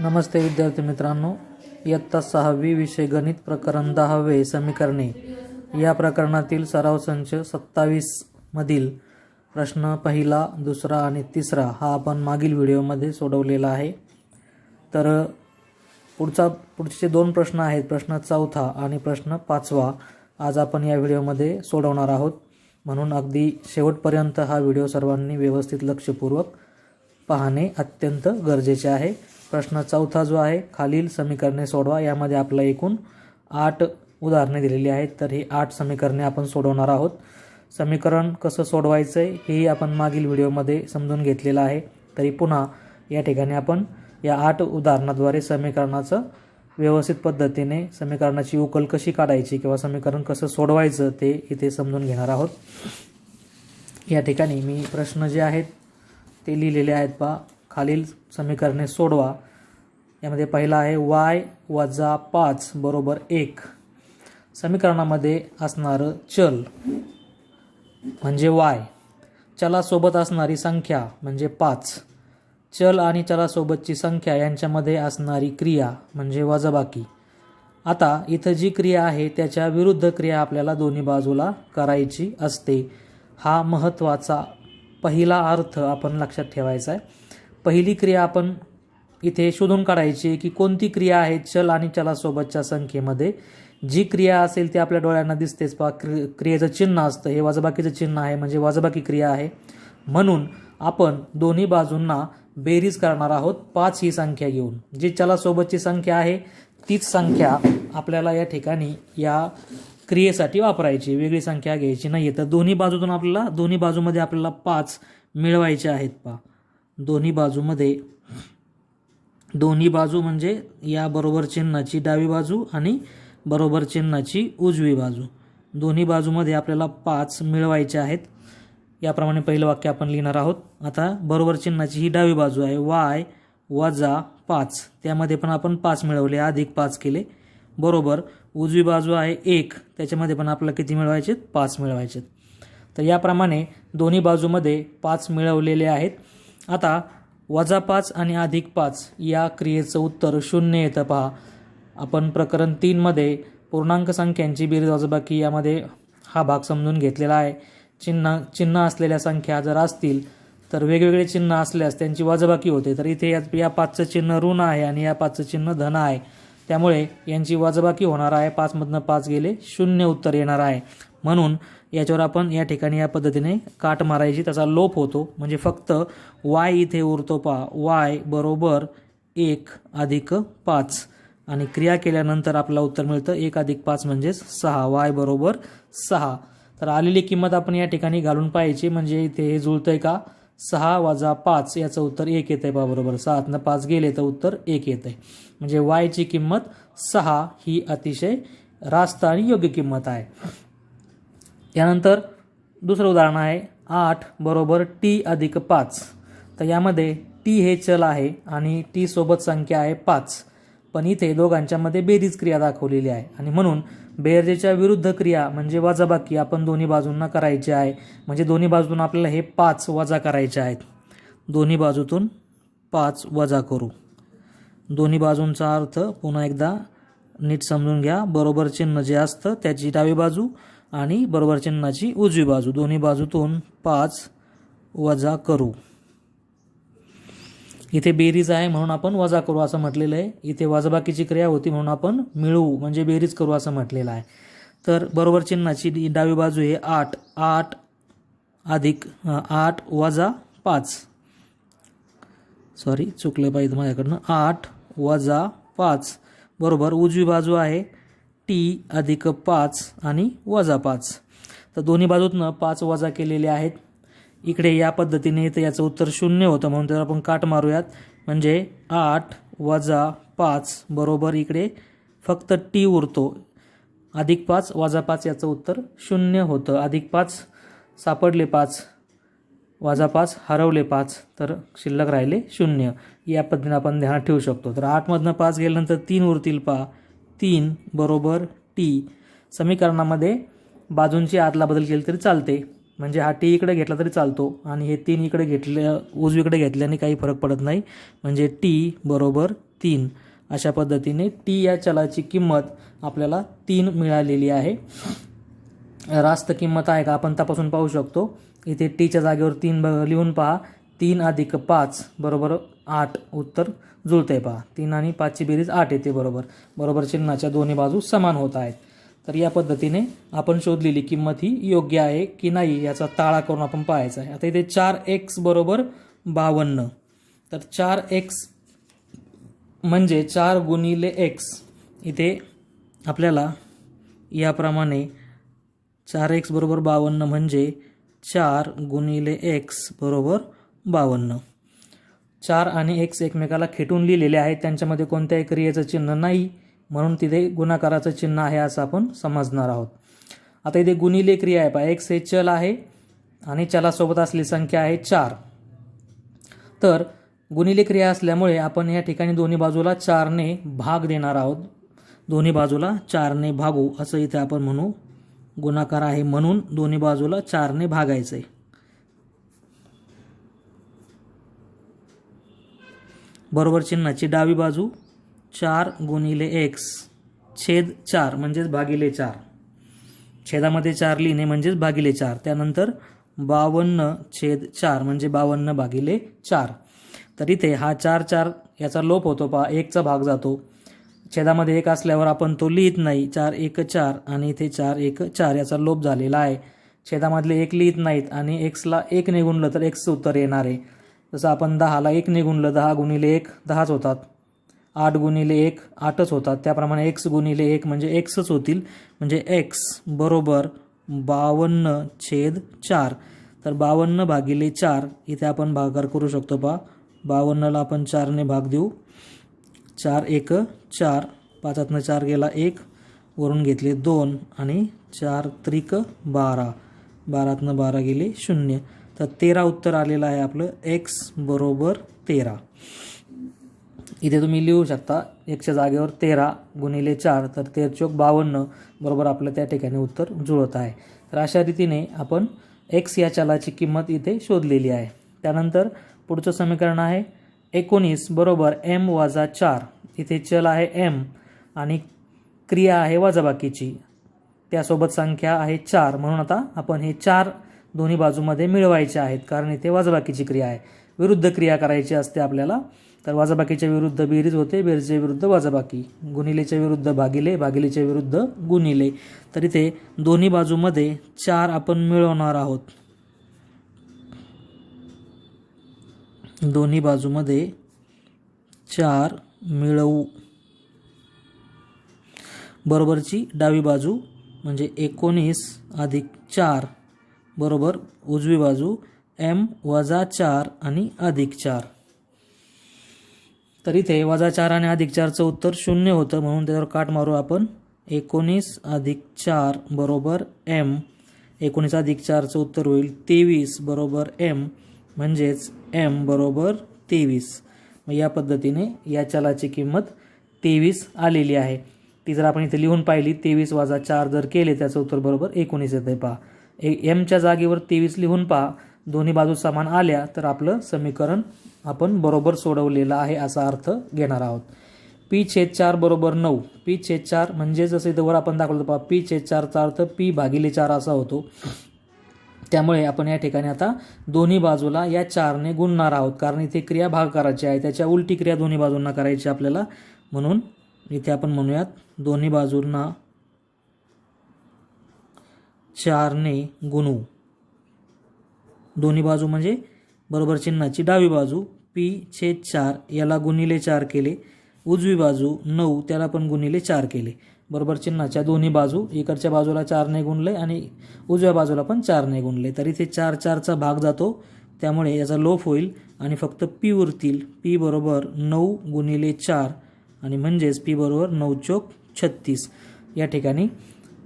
नमस्ते विद्यार्थी मित्रांनो इयत्ता सहावी विषय गणित प्रकरण दहावे समीकरणे. या प्रकरणातील सराव संच सत्तावीस मधील प्रश्न पहिला दुसरा आणि तिसरा हा आपण मागील व्हिडिओमध्ये सोडवलेला आहे. तर पुढचा पुढचे दोन प्रश्न आहेत. प्रश्न चौथा आणि प्रश्न पाचवा आज आपण या व्हिडिओमध्ये सोडवणार आहोत. म्हणून अगदी शेवटपर्यंत हा व्हिडिओ सर्वांनी व्यवस्थित लक्षपूर्वक पाहणे अत्यंत गरजेचे आहे. प्रश्न चौथा जो आहे खालील समीकरणे सोडवा. यामध्ये आपला एकूण आठ उदाहरणे दिलेली आहेत. तर ही आठ समीकरणे आपण सोडवणार आहोत. समीकरण कसं सोडवायचं आहे हेही आपण मागील व्हिडिओमध्ये समजून घेतलेलं आहे. तरी पुन्हा या ठिकाणी आपण या आठ उदाहरणाद्वारे समीकरणाचं व्यवस्थित पद्धतीने समीकरणाची उकल कशी काढायची किंवा समीकरण कसं सोडवायचं ते इथे समजून घेणार आहोत. या ठिकाणी मी प्रश्न जे आहेत ते लिहिलेले आहेत पा खालील समीकरणे सोडवा. यामध्ये पहिला आहे वाय वजा पाच बरोबर एक. समीकरणामध्ये असणारं चल म्हणजे वाय चलासोबत असणारी संख्या म्हणजे पाच. चल आणि चलासोबतची संख्या यांच्यामध्ये असणारी क्रिया म्हणजे वजाबाकी. आता इथं जी क्रिया आहे त्याच्या विरुद्ध क्रिया आपल्याला दोन्ही बाजूला करायची असते. हा महत्त्वाचा पहिला अर्थ आपण लक्षात ठेवायचा आहे. पहिली क्रिया आपण इथे शोधून काढायची की कोणती क्रिया आहे चल आणि चलासोबतच्या संख्येमध्ये. जी क्रिया असेल ती आपल्या डोळ्यांना दिसतेच. पा क्रि क्रियेचं चिन्ह असतं. हे वाजबाकीचं चिन्ह आहे म्हणजे वाजबाकी क्रिया आहे. म्हणून आपण दोन्ही बाजूंना बेरीज करणार आहोत. पाच ही संख्या घेऊन. जी चलासोबतची संख्या आहे तीच संख्या आपल्याला या ठिकाणी या क्रियेसाठी वापरायची. वेगळी संख्या घ्यायची नाही आहे तर दोन्ही बाजूतून आपल्याला दोन्ही बाजूमध्ये आपल्याला पाच मिळवायचे आहेत पा दोन्ही बाजूमध्ये. दोन्ही बाजू म्हणजे या बरोबर चिन्हाची डावी बाजू आणि बरोबर चिन्हाची उजवी बाजू. दोन्ही बाजूमध्ये आपल्याला पाच मिळवायचे आहेत. याप्रमाणे पहिलं वाक्य आपण लिहिणार आहोत. आता बरोबर चिन्हाची ही डावी बाजू आहे. वाय वजा पाच. त्यामध्ये पण आपण पाच मिळवले. अधिक पाच केले. बरोबर उजवी बाजू आहे एक. त्याच्यामध्ये पण आपल्याला किती मिळवायचे? पाच मिळवायचे. तर याप्रमाणे दोन्ही बाजूमध्ये पाच मिळवलेले आहेत. आता वजा पाच आणि अधिक पाच या क्रियेचं उत्तर शून्य येतं पहा. आपण प्रकरण तीनमध्ये पूर्णांक संख्यांची बेरीज वजाबाकी यामध्ये हा भाग समजून घेतलेला आहे. चिन्ह चिन्ह असलेल्या संख्या जर असतील तर वेगवेगळे चिन्ह असल्यास त्यांची वजाबाकी होते. तर इथे या या पाचचं चिन्ह ऋण आहे आणि या पाचचं चिन्ह धन आहे. त्यामुळे यांची वाजबाकी होणार आहे. पाचमधनं पाच गेले शून्य उत्तर येणार आहे. म्हणून याच्यावर आपण या ठिकाणी या पद्धतीने काट मारायची त्याचा लोप होतो. म्हणजे फक्त वाय इथे उरतो पा वाय बरोबर एक अधिक पाच. आणि क्रिया केल्यानंतर आपल्याला उत्तर मिळतं एक अधिक पाच म्हणजेच सहा. वाय बरोबर सहा. तर आलेली किंमत आपण या ठिकाणी घालून पाहायची. म्हणजे इथे हे जुळतंय का? सहा वजा पाच याचं उत्तर एक येतं आहे बा बरोबर. सहातनं पाच गेले तर उत्तर एक येतं आहे म्हणजे वायची किंमत सहा ही अतिशय रास्त आणि योग्य किंमत आहे. यानंतर दुसरं उदाहरण आहे आठ बरोबर टी अधिक पाच. तर यामध्ये टी हे चल आहे आणि टी सोबत संख्या आहे पाच. पण इथे दोघांच्यामध्ये बेरीज क्रिया दाखवलेली आहे. आणि म्हणून बेरजेच्या विरुद्ध क्रिया म्हणजे वजाबाकी आपण दोन्ही बाजूंना करायची आहे. म्हणजे दोन्ही बाजूतून आपल्याला हे पाच वजा करायचे आहेत. दोन्ही बाजूतून पाच वजा करू. दोन्ही बाजूंचा अर्थ पुन्हा एकदा नीट समजून घ्या. बरोबर चिन्ह जे असतं त्याची डावी बाजू आणि बरोबर चिन्हाची उजवी बाजू. दोन्ही बाजूतून पाच वजा करू. इथे बेरीज आहे म्हणून आपण वजा करू असं म्हटलेलं आहे. इथे वजाबाकीची क्रिया होती म्हणून आपण मिळवू म्हणजे बेरीज करू असं म्हटलेलं आहे. तर बरोबर चिन्हाची डावी बाजू हे आठ आठ अधिक आठ वजा पाच. सॉरी चुकलं पाहिजे माझ्याकडनं. आठ वजा पाच. बरोबर उजवी बाजू आहे टी अधिक पाच आणि वजा पाच. तर दोन्ही बाजूतनं पाच वजा केलेले आहेत. इकडे या पद्धतीने तर याचं उत्तर शून्य होतं म्हणून त्याला आपण काट मारूयात. म्हणजे आठ वजा पाच बरोबर इकडे फक्त टी उरतो. अधिक पाच वजा पाच याचं उत्तर शून्य होतं. अधिक पाच सापडले पाच. वजा पाच हरवले पाच तर शिल्लक राहिले शून्य. या पद्धतीने आपण ध्यानात ठेवू शकतो. तर आठमधनं पाच गेल्यानंतर तीन उरतील पा तीन बरोबर टी. समीकरणामध्ये बाजूंची आदला बदल केली तरी चालते. म्हणजे हा टी इकडे घेतला तरी चालतो. आणि हे तीन इकडे घेतल्या उजवीकडे घेतल्याने काही फरक पडत नाही. म्हणजे टी बरोबर तीन. अशा पद्धतीने टी या चलाची किंमत आपल्याला तीन मिळालेली आहे. रास्त किंमत आहे का आपण तपासून पाहू शकतो. इथे टीच्या जागेवर तीन ब- लिहून पहा. तीन अधिक पाच बरोबर आठ. उत्तर जुळते पहा. तीन आणि पाचची बेरीज आठ येते बरोबर. बरोबर चिन्हाच्या दोन्ही बाजू समान होत आहेत. तर या पद्धतीने आपण शोधलेली किंमत ही योग्य आहे की नाही याचा ताळा करून आपण पाहायचा आहे. आता इथे चार एक्स बरोबर बावन्न. तर चार एक्स म्हणजे चार गुणिले एक्स. इथे आपल्याला याप्रमाणे चार एक्स बरोबर बावन्न म्हणजे चार गुणिले एक्स बरोबर बावन्न. चार आणि एक्स एकमेकाला खेटून लिहिलेले आहेत. त्यांच्यामध्ये कोणत्याही क्रियेचं चिन्ह नाही. म्हणून तिथे गुणाकाराचं चिन्ह आहे असं आपण समजणार आहोत. आता इथे गुणिले क्रिया आहे पहा. एक्स हे चल आहे आणि चलासोबत असलेली संख्या आहे चार. तर गुणिले क्रिया असल्यामुळे आपण या ठिकाणी दोन्ही बाजूला चारने भाग देणार आहोत. दोन्ही बाजूला चारने भागू असं इथे आपण म्हणू गुणाकार आहे म्हणून दोन्ही बाजूला चारने भागायचं. आहे बरोबर चिन्हाची डावी बाजू चार गुणिले एक्स छेद चार म्हणजेच भागिले चार. छेदामध्ये चार लिहिणे म्हणजेच भागिले चार. त्यानंतर बावन्न छेद चार म्हणजे बावन्न भागिले चार. तर इथे हा चार चार याचा लोप होतो पहा एकचा भाग जातो. छेदामध्ये एक असल्यावर आपण तो लिहित नाही. चार एक चार आणि इथे चार एक चार याचा लोप झालेला आहे. छेदामधले एक लिहित नाहीत आणि एक्सला एक ने गुणलं तर एक्सचं उत्तर येणार आहे. जसं आपण दहाला एक ने गुणलं दहा गुणिले एक दहाच होतात. आठ गुणिले एक आठच होतात. त्याप्रमाणे एक्स गुणिले एक म्हणजे एक्सच होतील. म्हणजे एक्स बरोबर बावन्न छेद चार. तर बावन्न भागिले चार इथे आपण भागाकार करू शकतो पा बावन्नला आपण चारने भाग देऊ. चार एक चार. पाचातनं चार गेला एक वरून घेतले दोन आणि चार त्रिक बारा. बारातनं बारा गेले शून्य. तर तेरा उत्तर आलेलं आहे आपलं एक्स बरोबर तेरा. इथे तुम्ही लिहू शकता एकच्या जागेवर तेरा गुणिले चार तर तेर चोक बावन्न बरोबर आपलं त्या ठिकाणी उत्तर जुळत आहे. तर अशा रीतीने आपण एक्स या चलाची किंमत इथे शोधलेली आहे. त्यानंतर पुढचं समीकरण आहे एकोणीस बरोबर एम वजा चार. इथे चल आहे एम आणि क्रिया आहे वजाबाकीची. त्यासोबत संख्या आहे चार. म्हणून आता आपण हे चार दोन्ही बाजूमध्ये मिळवायचे आहेत. कारण इथे वजाबाकीची क्रिया आहे. विरुद्ध क्रिया करायची असते आपल्याला तर वजाबाकीच्या विरुद्ध बेरीज होते. बेरीजच्या विरुद्ध वजाबाकी. गुणिलेच्या विरुद्ध भागिले भागिलेच्या विरुद्ध गुणिले. तर इथे दोन्ही बाजूमध्ये चार आपण मिळवणार आहोत. दोन्ही बाजूमध्ये चार मिळवू. बरोबरची डावी बाजू म्हणजे एकोणीस अधिक चार बरोबर उजवी बाजू एम वजा चार आणि अधिक चार. तर इथे वजा चार आणि अधिक चारचं उत्तर शून्य होतं म्हणून त्याच्यावर काट मारू आपण. एकोणीस अधिक चार बरोबर एम. एकोणीस अधिक चारचं उत्तर होईल तेवीस बरोबर एम. म्हणजेच एम बरोबर तेवीस. मग या पद्धतीने या चलाची किंमत तेवीस आलेली आहे. ती जर आपण इथे लिहून पाहिली तेवीस वाजा चार जर केले त्याचं उत्तर बरोबर एकोणीस येते पहा. ए एमच्या जागेवर तेवीस लिहून पहा. दोन्ही बाजू समान आल्या तर आपलं समीकरण आपण बरोबर सोडवलेलं आहे असा अर्थ घेणार आहोत. पी छेद चार बरोबर नऊ. पी छेद चार म्हणजे जसं इथं वर आपण दाखवलं पहा. पी छेद चारचा अर्थ पी भागिले चार असा होतो. त्यामुळे आपण या ठिकाणी आता दोन्ही बाजूला या चारने गुणणार आहोत. कारण इथे क्रिया भाग करायची आहे. त्याच्या उलटी क्रिया दोन्ही बाजूंना करायची आपल्याला. म्हणून इथे आपण म्हणूयात दोन्ही बाजूंना चारने गुणू. दोन्ही बाजू म्हणजे बरोबर चिन्हाची डावी बाजू पी छेद चार याला गुणिले चार केले. उजवी बाजू नऊ त्याला पण गुणिले चार केले. बरोबर चिन्हाच्या दोन्ही बाजू इकडच्या बाजूला चारने गुणले आणि उजव्या बाजूला पण चारने गुणले. तर इथे चार चारचा भाग जातो. त्यामुळे याचा लोप होईल आणि फक्त पी उरतील पी बरोबर नऊ गुणिले चार आणि म्हणजेच पी बरोबर नऊ चोक छत्तीस. या ठिकाणी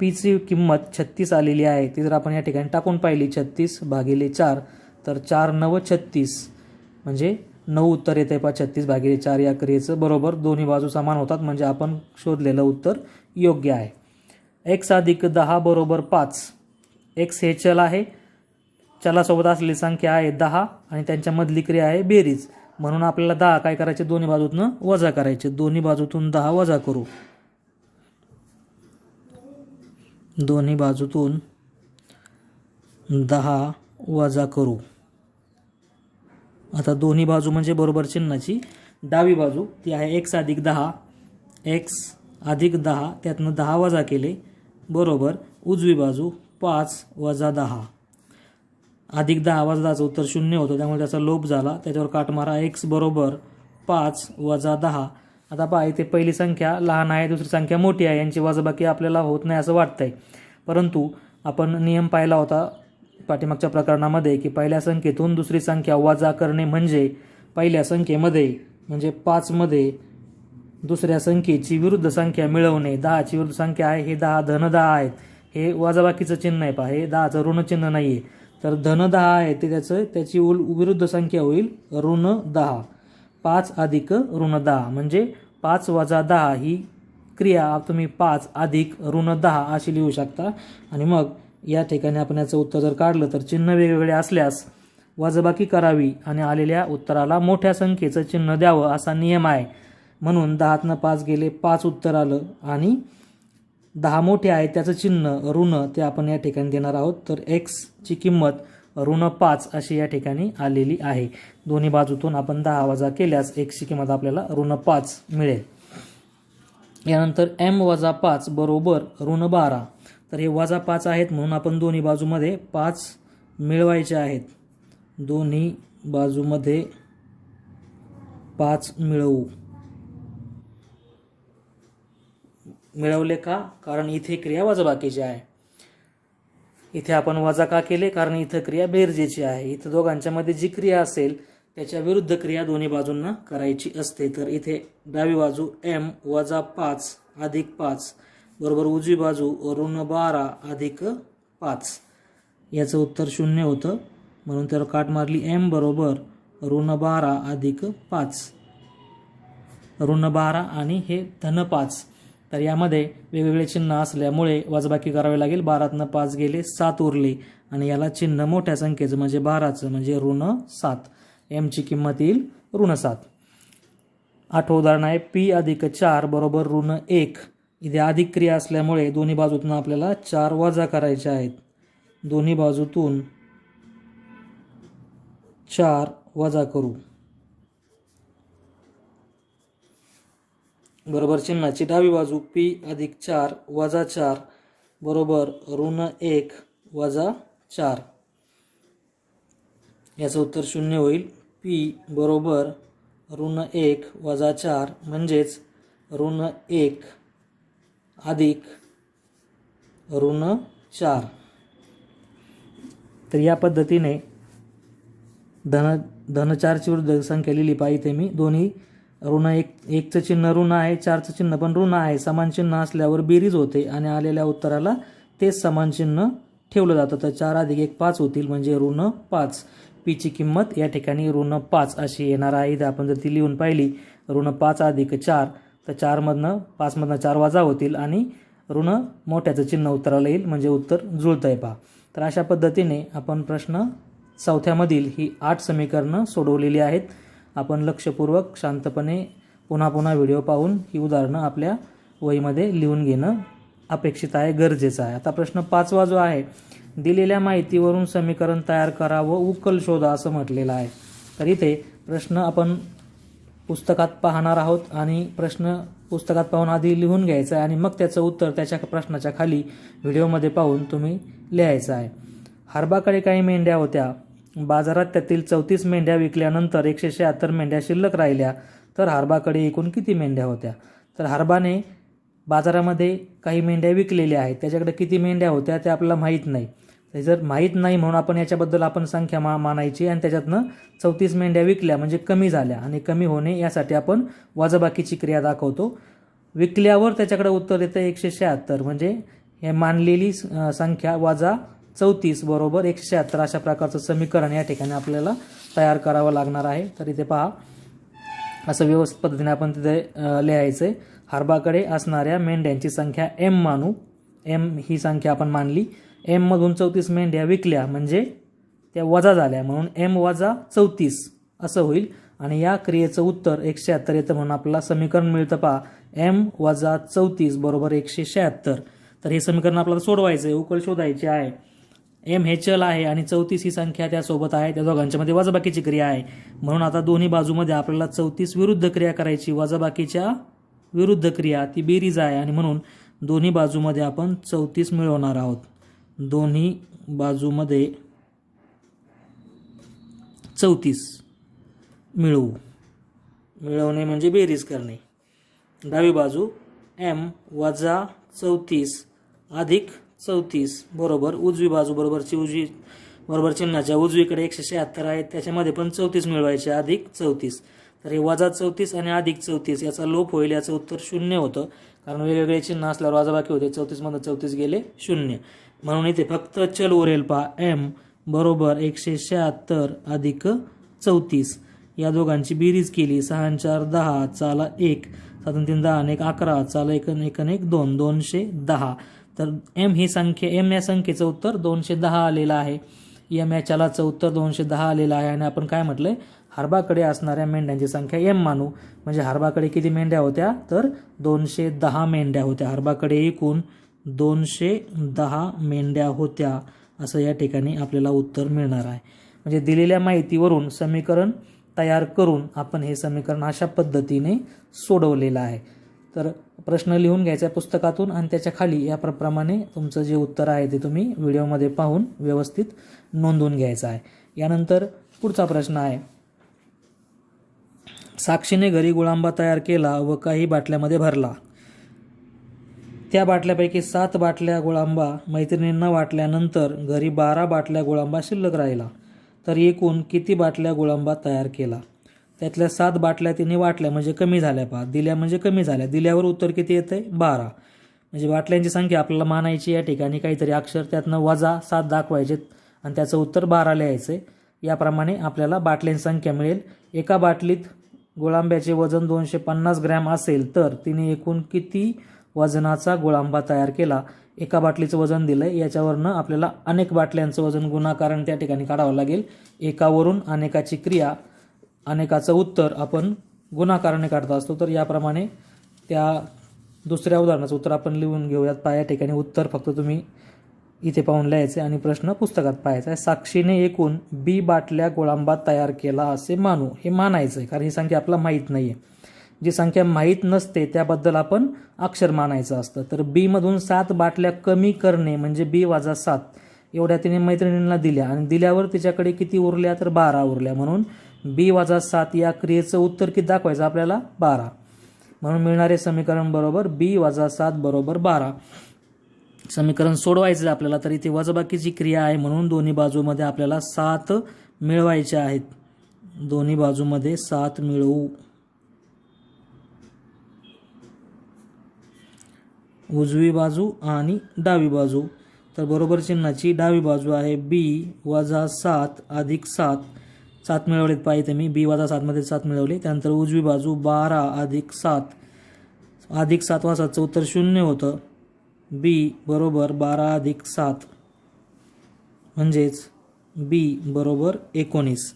पीची किंमत छत्तीस आलेली आहे. ती जर आपण या ठिकाणी टाकून पाहिली छत्तीस भागिले चार तर चार नव छत्तीस. म्हणजे नऊ उत्तर येते पा छत्तीस भागिले चार या क्रियेचं बरोबर दोन्ही बाजू समान होतात. म्हणजे आपण शोधलेलं उत्तर योग्य आहे. एक्स अधिक दहा बरोबर पाच. एक्स हे चल आहे. चलासोबत असलेली संख्या आहे दहा आणि त्यांच्यामधली क्रिया आहे बेरीज. म्हणून आपल्याला दहा काय करायचे? दोन्ही बाजूतनं वजा करायचे. दोन्ही बाजूतून दहा वजा करू. दोन्ही बाजूतून दहा वजा करू. आता दोन्ही बाजू म्हणजे बरोबर चिन्हाची डावी बाजू ती आहे एक्स अधिक दहा. एक्स अधिक दहा त्यातनं दहा वजा केले बरोबर उजवी बाजू पाच वजा दहा. अधिक दहा वजा दहाचं उत्तर शून्य होतं त्यामुळे त्याचा लोप झाला. त्याच्यावर काटमारा एक्स बरोबर पाच वजा दहा. आता पहा इथे पहिली संख्या लहान आहे दुसरी संख्या मोठी आहे यांची वजाबाकी आपल्याला होत नाही असं वाटतंय. परंतु आपण नियम पाहिला होता पाठीमागच्या प्रकरणामध्ये की पहिल्या संख्येतून दुसरी संख्या वजा करणे म्हणजे पहिल्या संख्येमध्ये म्हणजे पाचमध्ये दुसऱ्या संख्येची विरुद्ध संख्या मिळवणे. दहाची विरुद्ध संख्या आहे. हे दहा धन दहा आहेत. हे वजाबाकीचं चिन्ह आहे पहा. हे दहाचं ऋण चिन्ह नाही आहे तर धन दहा आहे ते त्याचं त्याची उल विरुद्ध संख्या होईल ऋण दहा. पाच अधिक ऋण दहा. म्हणजे पाच वजा दहा ही क्रिया तुम्ही पाच अधिक ऋण दहा अशी लिहू शकता. आणि मग या ठिकाणी आपण याचं उत्तर जर काढलं तर चिन्ह वेगवेगळे असल्यास वजबाकी करावी आणि आलेल्या उत्तराला मोठ्या संख्येचं चिन्ह द्यावं असा नियम आहे. म्हणून दहातनं पाच गेले पाच उत्तर आलं आणि दहा मोठे आहे त्याचं चिन्ह ऋण ते आपण या ठिकाणी देणार आहोत. तर एक्सची किंमत ऋण पाच अशी या ठिकाणी आलेली आहे. दोन्ही बाजूतून आपण दहा वजा केल्यास एक्सची किंमत आपल्याला ऋण पाच मिळेल. यानंतर एम वजा पाच बरोबर ऋण बारा. तर हे वजा पाच आहेत म्हणून आपण दोन्ही बाजूमध्ये पाच मिळवायचे आहेत. दोन्ही बाजूमध्ये पाच मिळवू. मिळवले का? कारण इथे क्रिया वजाबाकीची आहे. इथे आपण वजा का केले? कारण इथं क्रिया बेरजेची आहे. इथं दोघांच्यामध्ये जी क्रिया असेल त्याच्या विरुद्ध क्रिया दोन्ही बाजूंना करायची असते. तर इथे डावी बाजू एम वजा पाच अधिक पाच बरोबर उजवी बाजू ऋण बारा अधिक पाच. याचं उत्तर शून्य होतं. म्हणून त्यावर काट मारली एम बरोबर ऋण बारा अधिक पाच. ऋण बारा आणि हे धन पाच. तर यामध्ये वेगवेगळे चिन्ह असल्यामुळे वजबाकी करावे लागेल. बारातनं पाच गेले सात उरले. आणि याला चिन्ह मोठ्या संख्येचं म्हणजे बाराचं म्हणजे ऋण सात. एमची किंमत येईल ऋण सात. आठवं उदाहरण आहे पी अधिक चार बरोबर ऋण एक. इथे अधिक क्रिया असल्यामुळे दोन्ही बाजूतून आपल्याला चार वजा करायचे आहेत. दोन्ही बाजूतून चार वजा करू. बरोबर चिन्हाची डावी बाजू पी अधिक चार वजा चार बरोबर ऋण एक वजा चार. याचं उत्तर शून्य होईल. पी बरोबर ऋण एक वजा चार म्हणजेच ऋण एक अधिक ऋण चार. तर या पद्धतीने धन धनचारची वृद्ध संख्या लिहिली. पाहिजे मी. दोन्ही ऋण एक एकचं चिन्ह ऋण आहे चारचं चिन्ह पण ऋण आहे. समान चिन्ह असल्यावर बेरीज होते आणि आलेल्या उत्तराला तेच समान चिन्ह ठेवलं जातं. तर चार अधिक एक पाच होतील म्हणजे ऋण पाच. पीची किंमत या ठिकाणी ऋण पाच अशी येणार आहे. इथे आपण जर ती लिहून पाहिली ऋण पाच अधिक चार तर चारमधनं पाचमधनं चार वाजा होतील आणि ऋण मोठ्याचं चिन्ह उत्तराला येईल म्हणजे उत्तर जुळतं आहे पहा. तर अशा पद्धतीने आपण प्रश्न चौथ्यामधील ही आठ समीकरणं सोडवलेली आहेत. आपण लक्षपूर्वक शांतपणे पुन्हा पुन्हा व्हिडिओ पाहून ही उदाहरणं आपल्या वहीमध्ये लिहून घेणं अपेक्षित आहे गरजेचं आहे. आता प्रश्न पाचवा जो आहे दिलेल्या माहितीवरून समीकरण तयार करा व उकल शोधा असं म्हटलेलं आहे. तर इथे प्रश्न आपण पुस्तकात पाहणार आहोत आणि प्रश्न पुस्तकात पाहून आधी लिहून घ्यायचा आहे आणि मग त्याचं उत्तर त्याच्या प्रश्नाच्या खाली व्हिडिओमध्ये पाहून तुम्ही लिहायचं आहे. हरबाकडे काही मेंढ्या होत्या. बाजारात त्यातील चौतीस मेंढ्या विकल्यानंतर एकशे शहात्तर मेंढ्या शिल्लक राहिल्या. तर हारबाकडे एकूण किती मेंढ्या होत्या? तर हारबाने बाजारामध्ये काही मेंढ्या विकलेल्या आहेत. त्याच्याकडे किती मेंढ्या होत्या ते आपल्याला माहीत नाही. जर माहीत नाही म्हणून आपण याच्याबद्दल आपण संख्या मा मानायची आणि त्याच्यातनं चौतीस मेंढ्या विकल्या म्हणजे कमी झाल्या आणि कमी होणे यासाठी आपण वजाबाकीची क्रिया दाखवतो. विकल्यावर त्याच्याकडे उत्तर येतं एकशे शहात्तर म्हणजे हे मानलेली संख्या वजा चौतीस बरोबर एकशे शहात्तर अशा प्रकारचं समीकरण या ठिकाणी आपल्याला तयार करावं लागणार आहे. तर इथे पहा असं व्यवस्थित पद्धतीने आपण तिथे लिहायचं आहे हारबाकडे असणाऱ्या मेंढ्यांची संख्या एम मानू. एम ही संख्या आपण मानली. एममधून चौतीस मेंढ्या विकल्या म्हणजे त्या वजा झाल्या म्हणून एम वजा चौतीस असं होईल. आणि या क्रियेचं उत्तर एकशे शहात्तर येतं म्हणून आपल्याला समीकरण मिळतं पहा. एम वजा चौतीस बरोबर एकशे शहात्तर. तर हे समीकरण आपल्याला सोडवायचं आहे उकल शोधायची आहे. एम हे चल आहे आणि चौतीस ही संख्या त्यासोबत आहे. त्या दोघांच्यामध्ये वजाबाकीची क्रिया आहे. म्हणून आता दोन्ही बाजूमध्ये आपल्याला चौतीस विरुद्ध क्रिया करायची. वजाबाकीच्या विरुद्ध क्रिया. ती बेरीज आहे आणि म्हणून दोन्ही बाजूमध्ये आपण चौतीस मिळवणार आहोत. दोन्ही बाजूमध्ये चौतीस मिळवू. मिळवणे म्हणजे बेरीज करणे. डावी बाजू एम वजा चौतीस अधिक चौतीस बरोबर. उजवी बाजू बरोबरची उजवी बरोबर चिन्हाच्या उजवीकडे एकशे शहात्तर आहे. त्याच्यामध्ये पण चौतीस मिळवायचे अधिक चौतीस. तर हे वजा चौतीस आणि अधिक चौतीस याचा लोप होईल याचं उत्तर शून्य होतं. कारण वेगवेगळे चिन्ह असल्यावर वाजाबाकी होते. चौतीसमधून चौतीस गेले शून्य. म्हणून इथे फक्त चल उरेल पहा. एम बरोबर एकशे शहात्तर अधिक चौतीस. या दोघांची बेरीज केली. सहा चार दहा. चाला एक. साधारण तीन दहा आणि एक अकरा. चाला एक एक एक दोन. दोनशे दहा. तर एम ही संख्या एम या संख्येचं उत्तर दोनशे दहा आलेलं आहे. एम या चलाचं उत्तर दोनशे दहा आलेलं आहे. आणि आपण काय म्हटलं आहे हरबाकडे असणाऱ्या मेंढ्यांची संख्या एम मानू. म्हणजे हरबाकडे किती मेंढ्या होत्या? तर दोनशे दहा मेंढ्या होत्या. हरबाकडे एकूण दोनशे दहा मेंढ्या होत्या. असं या ठिकाणी आपल्याला उत्तर मिळणार आहे. म्हणजे दिलेल्या माहितीवरून समीकरण तयार करून आपण हे समीकरण अशा पद्धतीने सोडवलेलं आहे. तर प्रश्न लिहून घ्यायचा आहे पुस्तकातून आणि त्याच्याखाली या प्रमाणे तुमचं जे उत्तर आहे ते तुम्ही व्हिडिओमध्ये पाहून व्यवस्थित नोंदवून घ्यायचं आहे. यानंतर पुढचा प्रश्न आहे. साक्षीने घरी गुळांबा तयार केला व काही बाटल्यामध्ये भरला. त्या बाटल्यापैकी सात बाटल्या गुळांबा मैत्रिणींना वाटल्यानंतर घरी बारा बाटल्या गुळांबा शिल्लक राहिला. तर एकूण किती बाटल्या गुळांबा तयार केला? त्यातल्या सात बाटल्या तिने वाटल्या म्हणजे कमी झाल्या पहा. दिल्या म्हणजे कमी झाल्या. दिल्यावर उत्तर किती येतंय? बारा. म्हणजे बाटल्यांची संख्या आपल्याला मानायची या ठिकाणी काहीतरी अक्षर त्यातनं वजा सात दाखवायचे आणि त्याचं उत्तर बारा लिहायचं याप्रमाणे आपल्याला बाटल्यांची संख्या मिळेल. एका बाटलीत गुळांब्याचे वजन दोनशे पन्नास ग्रॅम असेल तर तिने एकूण किती वजनाचा गुळांबा तयार केला? एका बाटलीचं वजन दिलंय. याच्यावरनं आपल्याला अनेक बाटल्यांचं वजन गुणाकारण त्या ठिकाणी काढावं लागेल. एकावरून अनेकाची क्रिया अनेकाचं उत्तर आपण गुणाकाराने काढत असतो तर याप्रमाणे त्या दुसऱ्या उदाहरणाचं उत्तर आपण लिहून घेऊयात. पाया ठिकाणी उत्तर फक्त तुम्ही इथे पाहून लिहायचे आणि प्रश्न पुस्तकात पाहायचा आहे. साक्षीने एकूण बी बाटल्या गोळांबा तयार केला असे मानू. हे मानायचं आहे कारण ही संख्या आपल्याला माहीत नाही आहे जी संख्या माहीत नसते त्याबद्दल आपण अक्षर मानायचं असतं. तर बीमधून सात बाटल्या कमी करणे म्हणजे बी वाजा सात एवढ्या तिने मैत्रिणींना दिल्या. आणि दिल्यावर तिच्याकडे किती उरल्या? तर बारा उरल्या. म्हणून बी वाजा सात या क्रियेचं उत्तर किती दाखवायचं आपल्याला? बारा. म्हणून मिळणारे समीकरण बरोबर बी वजा सात बरोबर बारा. समीकरण सोडवायचं आहे आपल्याला तर इथे वजबाकीची क्रिया आहे म्हणून दोन्ही बाजूमध्ये आपल्याला सात मिळवायचे आहेत. दोन्ही बाजूमध्ये सात मिळवू. उजवी बाजू आणि डावी बाजू. तर बरोबर चिन्हाची डावी बाजू आहे बी वजा सात अधिक सात. सात मिळवलेत पाहिजे मी बी वजा सातमध्ये सात मिळवले. त्यानंतर उजवी बाजू बारा अधिक सात. अधिक सात वा सातचं उत्तर शून्य होतं. बी बरोबर बारा अधिक सात. म्हणजेच बी बरोबर एकोणीस.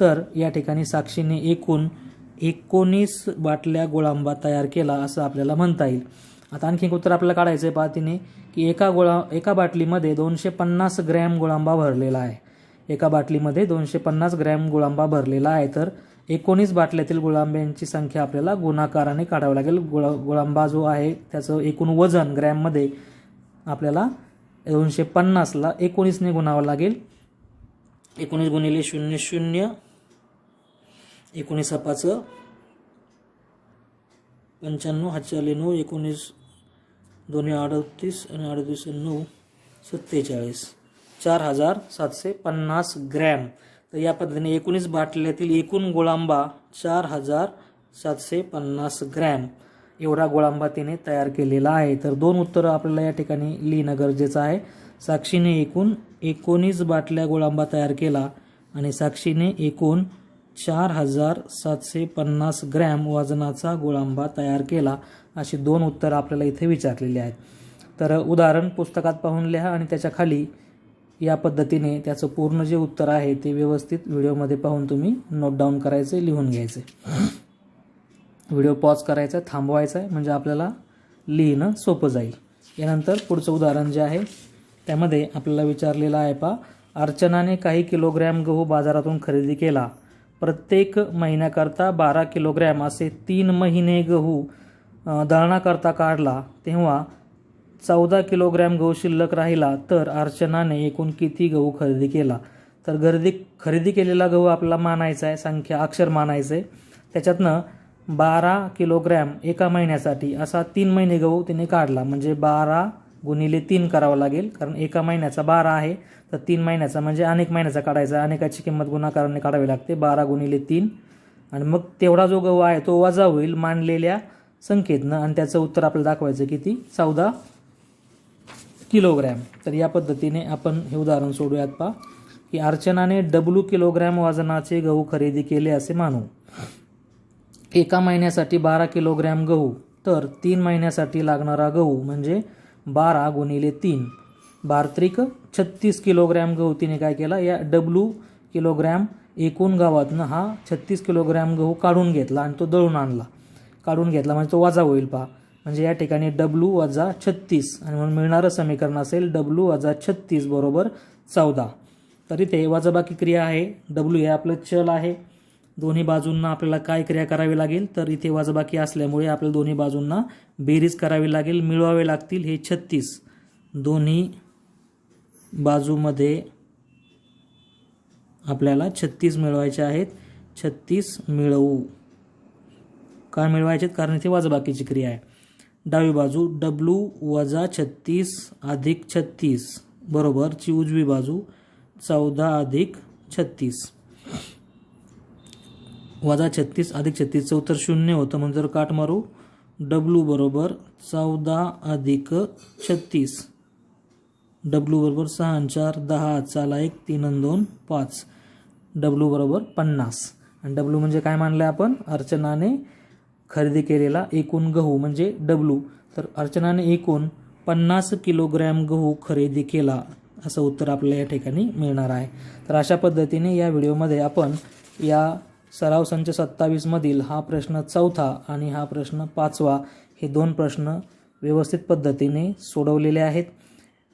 तर या ठिकाणी साक्षीने एकूण एकोणीस बाटल्या गोळांबा तयार केला असं आपल्याला म्हणता येईल. आता आणखी एक उत्तर आपल्याला काढायचं आहे पाहतीने की एका गोळा एका बाटलीमध्ये दोनशे पन्नास ग्रॅम गोळांबा भरलेला आहे. एका बाटलीमध्ये दोनशे पन्नास ग्रॅम गुळांबा भरलेला आहे. तर एकोणीस बाटल्यातील गुळांब्यांची संख्या आपल्याला गुणाकाराने काढावी लागेल. गुळा गुळांबा जो आहे त्याचं एकूण वजन ग्रॅममध्ये आपल्याला दोनशे पन्नासला एकोणीसने गुणावं लागेल. एकोणीस गुणिले शून्य शून्य एकोणीस पाचं पंच्याण्णव हातचाली नऊ एकोणीस दोन्ही अडतीस आणि अडतीस नऊ सत्तेचाळीस. चार हजार सातशे पन्नास ग्रॅम. तर या पद्धतीने एकोणीस बाटल्यातील एकूण गोळांबा चार हजार सातशे पन्नास ग्रॅम. एवढा गोळांबा तिने तयार केलेला आहे. तर दोन उत्तरं आपल्याला या ठिकाणी लिहिणं गरजेचं आहे. साक्षीने एकूण एकोणीस बाटल्या गोळांबा तयार केला आणि साक्षीने एकूण चार हजार सातशे पन्नास ग्रॅम वजनाचा गोळांबा तयार केला अशी दोन उत्तरं आपल्याला इथे विचारलेली आहेत. तर उदाहरण पुस्तकात पाहून लिहा आणि त्याच्याखाली या पद्धतीने त्याचं पूर्ण जे उत्तर आहे ते व्यवस्थित व्हिडिओमध्ये पाहून तुम्ही नोट डाऊन करायचे लिहून घ्यायचे. व्हिडिओ पॉज करायचा आहे थांबवायचा आहे म्हणजे आपल्याला लिहिणं सोपं जाईल. यानंतर पुढचं उदाहरण जे आहे त्यामध्ये आपल्याला विचारलेलं आहे पा अर्चनाने काही किलोग्रॅम गहू बाजारातून खरेदी केला. प्रत्येक महिन्याकरता बारा किलोग्रॅम असे तीन महिने गहू दळणाकरता काढला. तेव्हा चौदा किलोग्रॅम गहू शिल्लक राहिला तर अर्चनाने एकूण किती गहू खरेदी केला? तर गर्दी खरेदी केलेला गहू आपला मानायचा आहे संख्या अक्षर मानायचं. आहे त्याच्यातनं बारा किलोग्रॅम एका महिन्यासाठी असा तीन महिने गहू तिने काढला. म्हणजे बारा गुणिले तीन करावं लागेल कारण एका महिन्याचा बारा आहे. तर तीन महिन्याचा म्हणजे अनेक महिन्याचा काढायचा आहे. अनेकाची किंमत गुणाकाराने काढावी लागते. बारा गुणिले तीन. आणि मग तेवढा जो गहू आहे तो वजा होईल मानलेल्या संख्येतनं. आणि त्याचं उत्तर आपल्याला दाखवायचं किती? चौदा किलोग्रॅम. तर या पद्धतीने आपण हे उदाहरण सोडूयात पहा की अर्चनाने डब्ल्यू किलोग्रॅम वजनाचे गहू खरेदी केले असे मानू. एका महिन्यासाठी बारा किलोग्रॅम गहू तर तीन महिन्यासाठी लागणारा गहू म्हणजे बारा गुणिले तीन. बार्त्रिक छत्तीस किलोग्रॅम गहू तिने काय केला? या डब्ल्यू किलोग्रॅम एकूण गावातनं हा छत्तीस किलोग्रॅम गहू काढून घेतला आणि तो दळून आणला. काढून घेतला म्हणजे तो वाजा होईल पहा. म्हणजे या ठिकाणी डब्ल्यू वजा छत्तीस. आणि म्हणून मिळणारं समीकरण असेल डब्ल्यू वजा छत्तीस बरोबर चौदा. तर इथे वजाबाकी क्रिया आहे. डब्ल्यू हे आपलं चल आहे. दोन्ही बाजूंना आपल्याला काय क्रिया करावी लागेल? तर इथे वजाबाकी असल्यामुळे आपल्याला दोन्ही बाजूंना बेरीज करावी लागेल मिळवावे लागतील हे छत्तीस. दोन्ही बाजूमध्ये आपल्याला छत्तीस मिळवायचे आहेत. छत्तीस मिळवू. का मिळवायचे कारण इथे वजाबाकीची क्रिया आहे. डावी बाजू डब्ल्यू वजा छत्तीस अधिक छत्तीस. बरोबरची उजवी बाजू चौदा अधिक छत्तीस. वजा छत्तीस अधिक छत्तीसचं उत्तर शून्य होतं म्हणजे जर काट मारू डब्ल्यू बरोबर चौदा अधिक छत्तीस. डब्ल्यू बरोबर सहा आणि चार दहा चाला एक तीन आणि दोन पाच. डब्ल्यू बरोबर पन्नास. आणि डब्ल्यू म्हणजे काय मानलं आपण? अर्चनाने खरेदी केलेला एकूण गहू म्हणजे डब्ल्यू तर अर्चनाने एकूण पन्नास किलोग्रॅम गहू खरेदी केला असं उत्तर आपल्याला या ठिकाणी मिळणार आहे. तर अशा पद्धतीने या व्हिडिओमध्ये आपण या सराव संच सत्तावीसमधील हा प्रश्न चौथा आणि हा प्रश्न पाचवा हे दोन प्रश्न व्यवस्थित पद्धतीने सोडवलेले आहेत.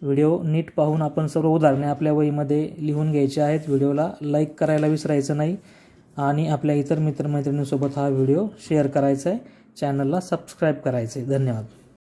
व्हिडिओ नीट पाहून आपण सर्व उदाहरणे आपल्या वहीमध्ये लिहून घ्यायची आहेत. व्हिडिओला लाईक करायला विसरायचं नाही. आणि आपल्या इतर मित्रमैत्रिणींसोबत हा व्हिडिओ शेअर करायचा आहे. चॅनलला सबस्क्राईब करायचे धन्यवाद.